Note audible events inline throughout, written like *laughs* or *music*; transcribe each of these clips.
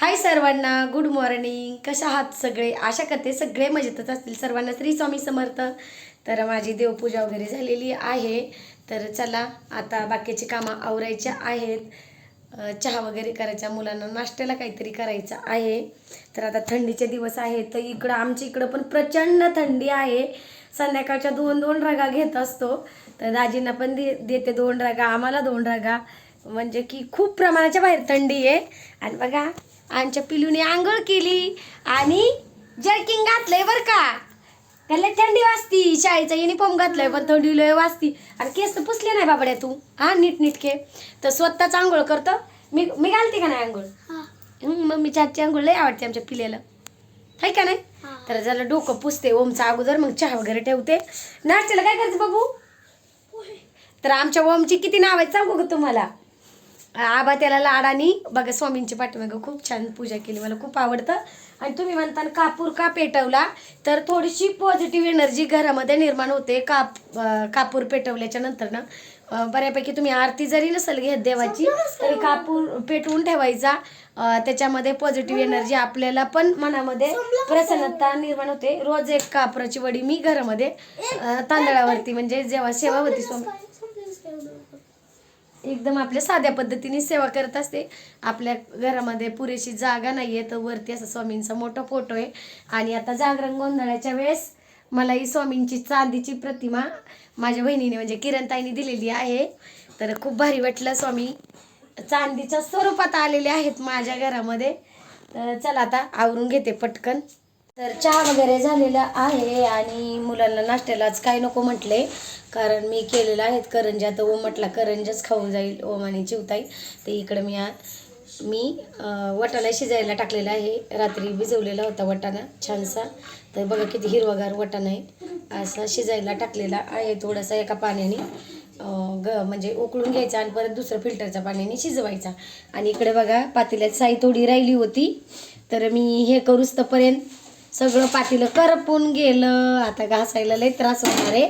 हाय सर्वांना good morning कशा आहात सगळे? आशा करते सगळे मजेतच असतील. सर्वांना श्री स्वामी समर्थ. तर माझी देवपूजा वगैरे झालेली आहे. तर चला आता बाकीची कामं आवरायच्या आहेत. चहा वगैरे करायचा मुलांना नाश्त्याला काहीतरी करायचं आहे. तर आता थंडीचे दिवस आहेत. तर इकडं आमच्या इकडं पण प्रचंड थंडी आहे. संध्याकाळच्या दोन दोन रागा घेत असतो. तर दाजींना पण दे देते दोन रागा आम्हाला दोन रागा. म्हणजे की खूप प्रमाणाच्या बाहेर थंडी आहे. आणि बघा आमच्या पिलूने आंघोळ केली आणि जर्किंग घातलंय बरं का. त्याला थंडी वाजती शाळेचा युनिफॉर्म घातलाय पण थंडी लय वाजती. आणि केस तर पुसले नाही बाबड्या तू. हा नीट नीटके तर स्वतःच आंघोळ करतो. मी मी घालते का नाही आंघोळ? हं, मम्मीच्या हातची आंघोळ लय आवडते आमच्या पिलेला. आहे का नाही? तर जरा डोकं पुसते ओमचा अगोदर मग चहा वगैरे ठेवते. नाश्त्याला काय करायचं बघू तर आमच्या ओमची किती नाव आहेत सांगू का तुम्हाला? आबा त्याला लाडानी बघा स्वामींची पाठीमागं खूप छान पूजा केली मला खूप आवडतं. आणि तुम्ही म्हणता कापूर का पेटवला? तर थोडीशी पॉझिटिव्ह एनर्जी घरामध्ये निर्माण होते काप कापूर पेटवल्याच्या नंतर ना. बऱ्यापैकी तुम्ही आरती जरी नसेल घेत देवाची तरी कापूर पेटवून ठेवायचा. त्याच्यामध्ये पॉझिटिव्ह एनर्जी आपल्याला पण मनामध्ये प्रसन्नता निर्माण होते. रोज एक कापराची वडी मी घरामध्ये तांदळावरती म्हणजे जेव्हा सेवा होती स्वामी एकदम आपल्या साध्या पद्धतीने सेवा करत असते. आपल्या घरामध्ये पुरेशी जागा नाही आहे तर वरती असं स्वामींचा मोठा फोटो आहे. आणि आता जागरण गोंधळाच्या वेळेस मला ही स्वामींची चांदीची प्रतिमा माझ्या बहिणीने म्हणजे किरणताईने दिलेली आहे. तर खूप भारी वाटलं स्वामी. चांदीच्या स्वरूपात आलेले आहेत माझ्या घरामध्ये. तर चला आता आवरून घेते पटकन. तर चहा वगैरे झालेला आहे आणि मुलांना नाश्त्यालाच काय नको म्हटले. कारण मी केलेलं आहेत करंज्या तर ओम म्हटला करंजाच खाऊन जाईल ओम आणि चिवताई तर इकडं मी मी वटाणा शिजायला टाकलेला आहे. रात्री भिजवलेला होता वटाणा छानसा. तर बघा किती हिरवागार वटाणा आहे. असा शिजायला टाकलेला आहे थोडासा एका पाण्याने. ग म्हणजे उकळून घ्यायचा आणि परत दुसरं फिल्टरच्या पाण्याने शिजवायचा. आणि इकडे बघा पातेल्यात साई थोडी राहिली होती. तर मी हे करूच तोपर्यंत सगळं पातीलं करपून गेलं. आता घासायला लय त्रास होणार आहे.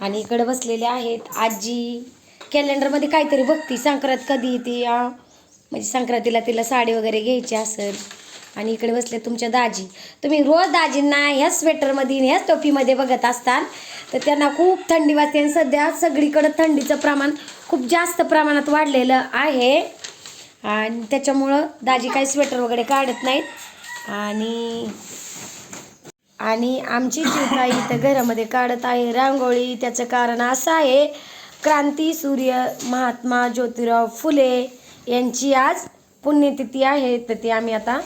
आणि इकडे बसलेले आहेत आजी. कॅलेंडरमध्ये काहीतरी बघती संक्रांत कधी येते म्हणजे संक्रांतीला तिला साडी वगैरे घ्यायची असेल. आणि इकडे बसले तुमच्या दाजी. तुम्ही रोज दाजींना ह्याच स्वेटरमध्ये ह्याच टोपीमध्ये बघत असताल. तर त्यांना खूप थंडी वाजते आणि सध्या सगळीकडं थंडीचं प्रमाण खूप जास्त प्रमाणात वाढलेलं आहे. आणि त्याच्यामुळं दाजी काही स्वेटर वगैरे काढत नाहीत. आणि आणि आमची चिवताई इथं घरामध्ये काढत आहे रांगोळी त्याचं कारण असं आहे क्रांती सूर्य महात्मा ज्योतिराव फुले यांची आज पुण्यतिथी आहे. तर ती आम्ही आता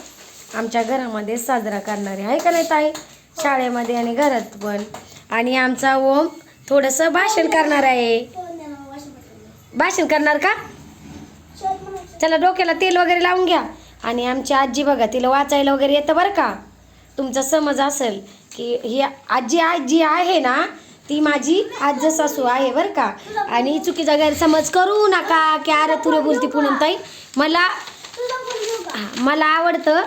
आमच्या घरामध्ये साजरा करणार आहे का नाही ताई? शाळेमध्ये आणि घरात पण. आणि आमचा ओम थोडंसं भाषण करणार आहे. भाषण करणार का? चला डोक्याला तेल वगैरे लावून घ्या. आणि आमची आजी बघा तिला वाचायला वगैरे येतं बरं का? तुमचा समज असेल की ही आजी आजी आहे ना ती माझी आज सासू आहे बरं का. आणि चुकीचा गैरसमज करू नका की अरे तुरे बोलती पुनम ताई. मला मला आवडतं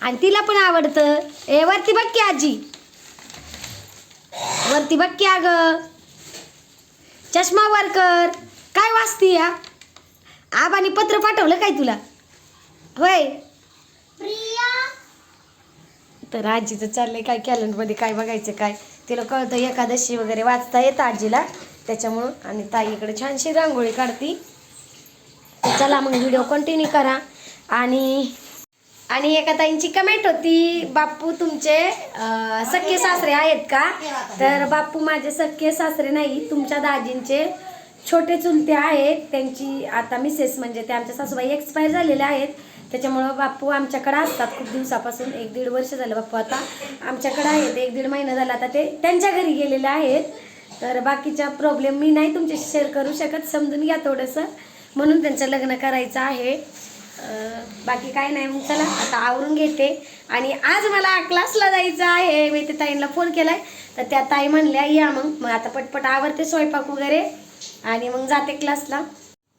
आणि तिला पण आवडतं. ए वरती बघ की आजी. वरती बघ की अगं. चष्मा वर कर. काय वाचती या? आबानी पत्र पाठवलं काय तुला? होय. तर आजीचं चाललंय काय कॅलेंडरमध्ये काय बघायचं काय? तिला कळतं एकादशी वगैरे वाचता येतं आजीला. त्याच्यामुळं आणि ताई इकडे छानशी रांगोळी काढती. चला मग व्हिडिओ कंटिन्यू करा. आणि आणि एका ताईंची कमेंट होती बाप्पू तुमचे सख्खे सासरे आहेत का? तर बाप्पू माझे सख्खे सासरे नाही तुमच्या दाजींचे छोटे चुलते आहेत त्यांची आता मिसेस म्हणजे ते आमच्या सासूबाई एक्सपायर झालेल्या आहेत. त्याच्यामुळं बाप्पू आमच्याकडे असतात खूप दिवसापासून एक दीड वर्ष झालं बाप्पू आता. आमच्याकडे आहेत एक दीड महिना झाला आता ते त्यांच्या घरी गेलेले आहेत. तर बाकीच्या प्रॉब्लेम मी नाही तुमच्याशी शेअर करू शकत समजून घ्या थोडंसं. म्हणून त्यांचं लग्न करायचं आहे. बाकी काय नाही मग चला आता आवरून घेते. आणि आज मला क्लासला जायचं आहे. मी ते ताईंना फोन केलाय. तर त्या ताई म्हणल्या या मग मग आता पटपट आवरते स्वयंपाक वगैरे. आणि मग जाते क्लासला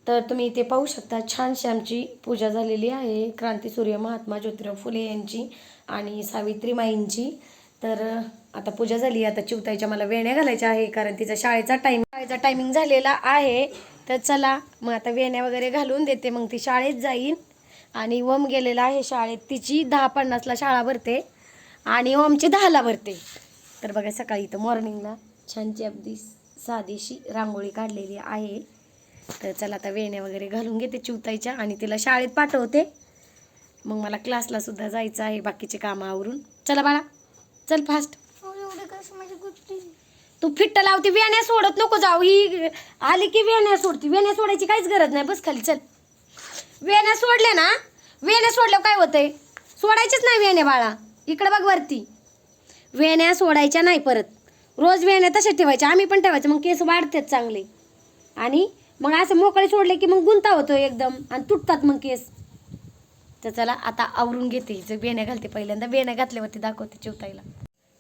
तर तुम्ही इथे पाहू शकता छानशी आमची पूजा झालेली आहे. क्रांती सूर्य महात्मा ज्योतिराव फुले यांची आणि सावित्रीमाईंची तर आता पूजा झाली. आता चिवताईच्या मला वेण्या घालायच्या आहे कारण तिचा शाळेचा टाईम शाळेचा टायमिंग झालेला आहे. तर चला मग आता वेण्या वगैरे घालून देते. मग ती शाळेत जाईन. आणि ओम गेलेला आहे शाळेत. तिची दहा पन्नासला शाळा भरते. आणि ओमची दहाला भरते. तर बघा सकाळी इथं मॉर्निंगला छानची अगदी साधीशी रांगोळी काढलेली आहे. तर चला आता वेण्या वगैरे घालून घेते चिवताईच्या आणि तिला शाळेत पाठवते. मग मला क्लासला सुद्धा जायचं आहे बाकीचे कामं आवरून. चला बाळा चल फास्ट तू फिट्ट लावते वेण्या सोडत नको जाऊ. ही आली की वेण्या सोडती. वेण्या सोडायची काहीच गरज नाही. बस खाली चल. वेण्या सोडल्या ना? वेण्या सोडल्या काय होतंय? सोडायचीच नाही वेण्या बाळा. इकडे बघ वरती. वेण्या सोडायच्या नाही परत. रोज वेण्या तसे ठेवायचे आम्ही पण ठेवायचं मग केस वाढतात चांगले. आणि मग असं मोकळे सोडले की मग गुंता होतो एकदम आणि तुटतात मग केस. तर चला आता आवरून घेते हिचं बेण्या घालते पहिल्यांदा. बेण्या घातल्यावरती दाखवते चिवताईला.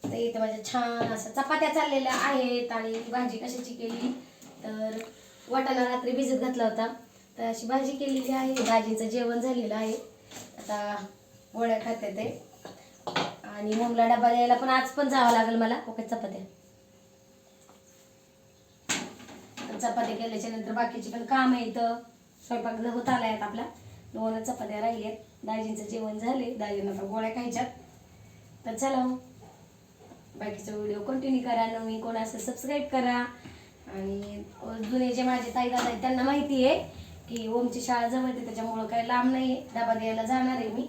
तर इथं माझ्या छान असं चपात्या चाललेल्या आहेत आणि भाजी कशाची केली तर वाटाणा रात्री भिजत घातला होता. तर अशी भाजी केलेली आहे भाजीचं जेवण झालेलं आहे. आता गोळ्या खाते ते. आणि मुंगला डबा द्यायला पण आज पण जावं लागेल मला ओके चपात्या तर चपात्या केल्याच्यानंतर बाकीचे पण काम आहे इथं. स्वयंपाक होत आला आहेत आपला. दोन चपात्या राहिल्यात. दाजींचं जेवण झाले दाजींना आता गोळ्या खायच्यात. तर चला हो. बाकीचा व्हिडिओ कंटिन्यू करा. नवीन कोण असं सबस्क्राईब करा. आणि जुने जे माझे ताई दादा आहेत त्यांना माहिती आहे की ओमची शाळा जवळ आहे त्याच्यामुळं काही लांब नाही आहे डबा द्यायला जाणार आहे मी.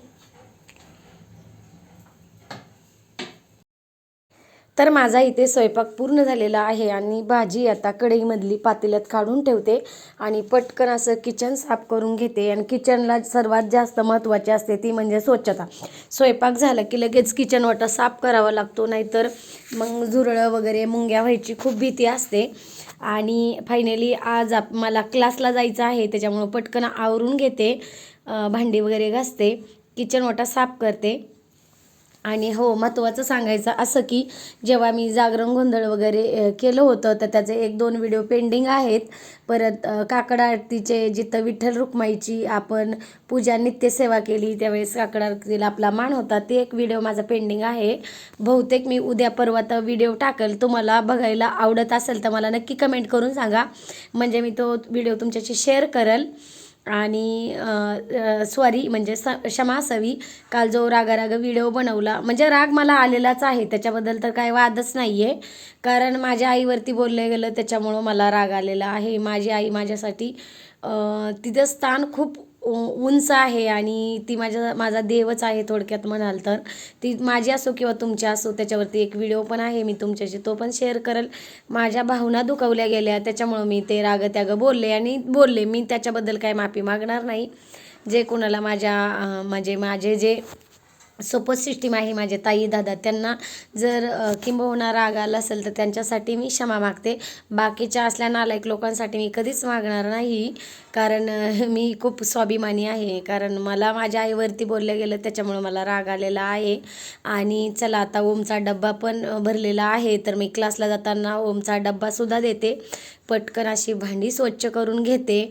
तर माझा इथे स्वयंपाक पूर्ण झालेला आहे आणि भाजी आता कढईमधली पातेल्यात काढून ठेवते आणि पटकन असं किचन साफ करून घेते. आणि किचनला सर्वात जास्त महत्त्वाची असते ती म्हणजे स्वच्छता. स्वयंपाक झाला की लगेच किचन वाटा साफ करावा लागतो नाहीतर मग झुरळं वगैरे मुंग्या व्हायची खूप भीती असते. आणि फायनली आज आप मला क्लासला जायचं आहे त्याच्यामुळं पटकन आवरून घेते भांडी वगैरे घासते किचन वाटा साफ करते. आणि हो महत्त्वाचं सांगायचं असं की जेव्हा मी जागरण गोंधळ वगैरे केलं होतं तर त्याचे एक दोन व्हिडिओ पेंडिंग आहेत. परत काकडा काकड आरतीचे जिथं विठ्ठल रुक्माईची आपण पूजा नित्यसेवा केली त्यावेळेस काकड आरतीला आपला मान होता ते एक व्हिडिओ माझा पेंडिंग आहे. बहुतेक मी उद्या परवा तर व्हिडिओ टाकेल. तुम्हाला बघायला आवडत असेल तर मला नक्की कमेंट करून सांगा. म्हणजे मी तो व्हिडिओ तुमच्याशी शेअर करेल. आणि स्वरी म्हणजे स क्षमासवी काल जो रागाराग व्हिडिओ बनवला म्हणजे राग मला आलेलाच आहे त्याच्याबद्दल तर काय वादच नाही आहे कारण माझ्या आईवरती बोललं गेलं त्याच्यामुळं मला राग आलेला आहे. माझी आई माझ्यासाठी तिचं स्थान खूप उंच आहे आणि ती माझ्या माझा देवच आहे थोडक्यात म्हणाल तर. ती माझी असो किंवा तुमची असो त्याच्यावरती एक व्हिडिओ पण आहे मी तुमच्याशी तो पण शेअर करेल. माझ्या भावना दुखावल्या गेल्या त्याच्यामुळं मी ते रागं त्यागं बोलले आणि बोलले. मी त्याच्याबद्दल काय माफी मागणार नाही. जे कोणाला माझ्या म्हणजे माझे जे सपोज सिस्टीम आहे माझे ताई दादा. त्यांना जर किंबहुना राग आला असेल तर त्यांच्यासाठी मी क्षमा मागते. बाकीच्या असल्या नालायक लोकांसाठी मी कधीच मागणार नाही कारण मी खूप स्वाभिमानी आहे. कारण मला माझ्या आईवरती बोललं गेलं त्याच्यामुळं मला राग आलेला आहे. आणि चला आता ओमचा डब्बा पण भरलेला आहे तर मी क्लासला जाताना ओमचा डब्बासुद्धा देते. पटकन अशी भांडी स्वच्छ करून घेते.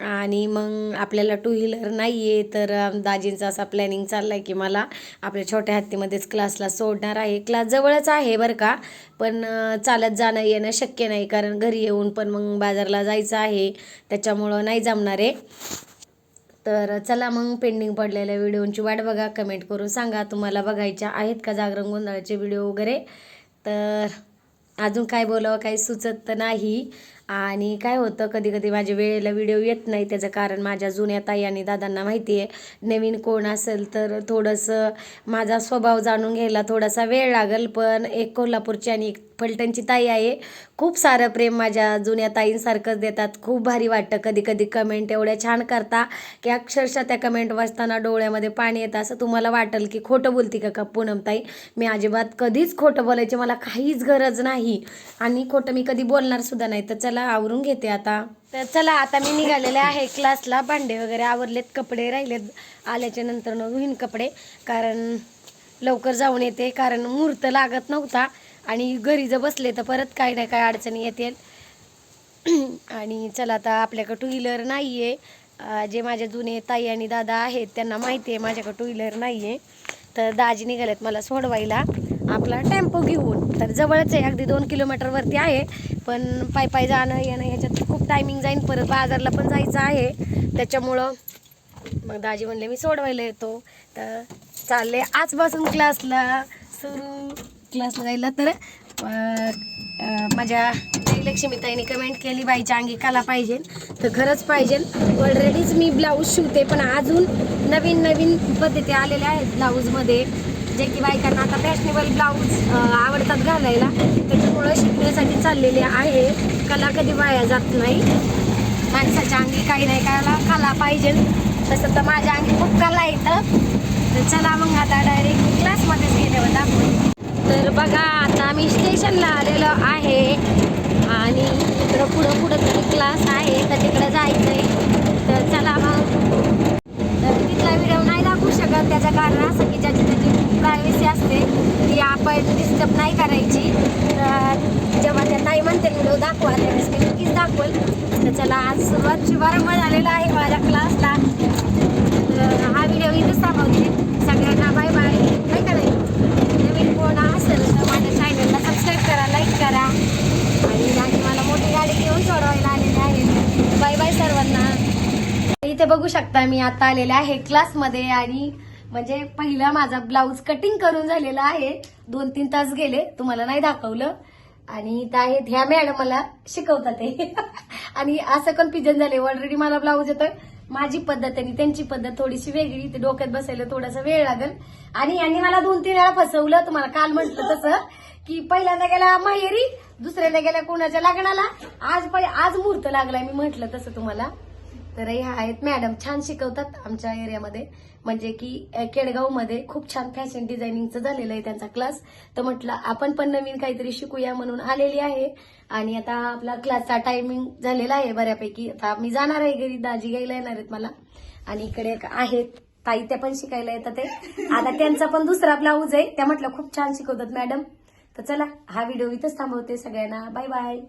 आणि मग आपल्याला टू व्हीलर नाही आहे तर दाजींचा असा प्लॅनिंग चालला आहे की मला आपल्या छोट्या हत्तीमध्येच क्लासला सोडणार आहे. क्लास जवळच आहे बरं का पण चालत जाणं येणं शक्य नाही कारण घरी येऊन पण मग बाजारला जायचं आहे त्याच्यामुळं नाही जमणार आहे. तर चला मग पेंडिंग पडलेल्या व्हिडिओंची वाट बघा कमेंट करून सांगा तुम्हाला बघायच्या आहेत का जागरण गोंधळाचे व्हिडिओ वगैरे. तर अजून काय बोलावं काही सुचत तर नाही. आणि काय होतं कधी कधी माझ्या वेळेला व्हिडिओ येत नाही. त्याचं कारण माझ्या जुन्या ताई आणि दादांना माहिती आहे. नवीन कोण असेल तर थोडंसं माझा स्वभाव जाणून घ्यायला थोडासा वेळ लागेल. पण एक कोल्हापूरची आणि एक फलटणची ताई आहे. खूप सारं प्रेम माझ्या जुन्या ताईंसारखंच देतात. खूप भारी वाटतं. कधी कधी कमेंट एवढ्या छान करता की अक्षरशः त्या कमेंट वाचताना डोळ्यामध्ये पाणी येतं. असं तुम्हाला वाटेल की खोटं बोलती का का पूनम ताई? मी अजिबात कधीच खोटं बोलायची मला काहीच गरज नाही. आणि खोटं मी कधी बोलणार सुद्धा नाही. तर चला आवरून घेते आता. तर चला आता मी निघालेले आहे क्लासला. भांडे वगैरे आवरलेत कपडे राहिलेत. आल्याच्यानंतर न धुईन कपडे. कारण लवकर जाऊन येते. कारण मुहूर्त लागत नव्हता. आणि घरी जर बसले तर परत काही नाही काय अडचणी येतील. *clears throat* आणि चला आता आपल्याकडं टू व्हीलर नाही आहे जे माझे जुने ताई आणि दादा आहेत त्यांना माहिती आहे माझ्याकडं टू व्हीलर नाही आहे तर दाजी निघालेत मला सोडवायला. आपला टेम्पो घेऊन. तर जवळच आहे अगदी दोन किलोमीटरवरती आहे. पण पाय पाय जाणं येणं ह्याच्यात खूप टायमिंग जाईन. परत बाजारला पण जायचं आहे. त्याच्यामुळं मग दाजी म्हणले मी सोडवायला येतो. तर चालले आजपासून क्लासला सुरू. क्लासला जायला तर माझ्या लक्ष्मीताईने कमेंट केली बाईच्या अंगी कला पाहिजे. तर खरंच पाहिजे. ऑलरेडीच मी ब्लाऊज शिवते पण अजून नवीन नवीन पद्धती आलेल्या आहेत ब्लाऊजमध्ये जे की बायकांना आता फॅशनेबल ब्लाऊज आवडतात घालायला त्याच्यामुळं शिकण्यासाठी चाललेले आहे. कला कधी वाया जात नाही. माणसाच्या अंगी काही नाही कला कला पाहिजे. तसं तर माझ्या अंगी खूप कला येतं तर चला मग आता डायरेक्ट क्लासमध्येच गेल्यावर दाखवून तर बघा आता आम्ही स्टेशनला आलेलो आहे. आणि इकडं पुढं पुढं तरी क्लास आहे तर तिकडं जायचं आहे तर चला मग. तर तिथला व्हिडिओ नाही दाखवू शकत त्याचं कारण असं की ज्याची त्याची प्रायव्हसी असते ती आपण डिस्टर्ब नाही करायची. तर जेव्हा त्या ताई म्हणते व्हिडिओ दाखवा त्यावेळेस मी नक्कीच दाखवल. तर चला आज सुरुवात शुभारंभ झालेला आहे माझ्या क्लासला तर हा व्हिडिओ इथेच थांबवते. सगळ्यांना बाय बाय काय करायचं नवीन कोण असेल तर माझ्या चॅनलला सबस्क्राईब करा लाईक करा. आणि मला मोठी गाडी घेऊन सोडवायला आलेली आहे. बाय बाय सर्वांना. इथे बघू शकता मी आता आलेले आहे क्लासमध्ये आणि म्हणजे पहिला माझा ब्लाऊज कटिंग करून झालेला आहे. दोन तीन तास गेले तुम्हाला नाही दाखवलं. आणि इथं आहेत ह्या मॅडम मला शिकवतात ते. *laughs* आणि असं कन्फ्युजन झाले ऑलरेडी मला ब्लाऊज येतोय. माझी पद्धत आणि त्यांची पद्धत थोडीशी वेगळी ते डोक्यात बसायला थोडासा वेळ लागेल. आणि यांनी मला दोन तीन वेळा फसवलं तुम्हाला काल म्हटलं तसं की पहिल्यांदा गेला माहेरी दुसऱ्यांदा गेला कोणाच्या लग्नाला. आज आज मुहूर्त लागलाय मी म्हटलं तसं तुम्हाला. तर ह्या आहेत. मॅडम छान शिकवतात आमच्या एरियामध्ये. म्हणजे की केडगावमध्ये खूप छान फॅशन डिझायनिंगचं झालेलं आहे त्यांचा क्लास. तर म्हटलं आपण पण नवीन काहीतरी शिकूया म्हणून आलेली आहे. आणि आता आपला क्लासचा टायमिंग झालेला आहे बऱ्यापैकी. आता मी जाणार आहे घरी दाजी घ्यायला येणार आहेत मला. आणि इकडे एक आहेत. ताई त्या पण शिकायला येतात ते आता त्यांचा पण दुसरा ब्लाऊज आहे. त्या म्हटलं खूप छान शिकवतात मॅडम. तर चला हा व्हिडिओ इथंच थांबवते सगळ्यांना. Bye bye.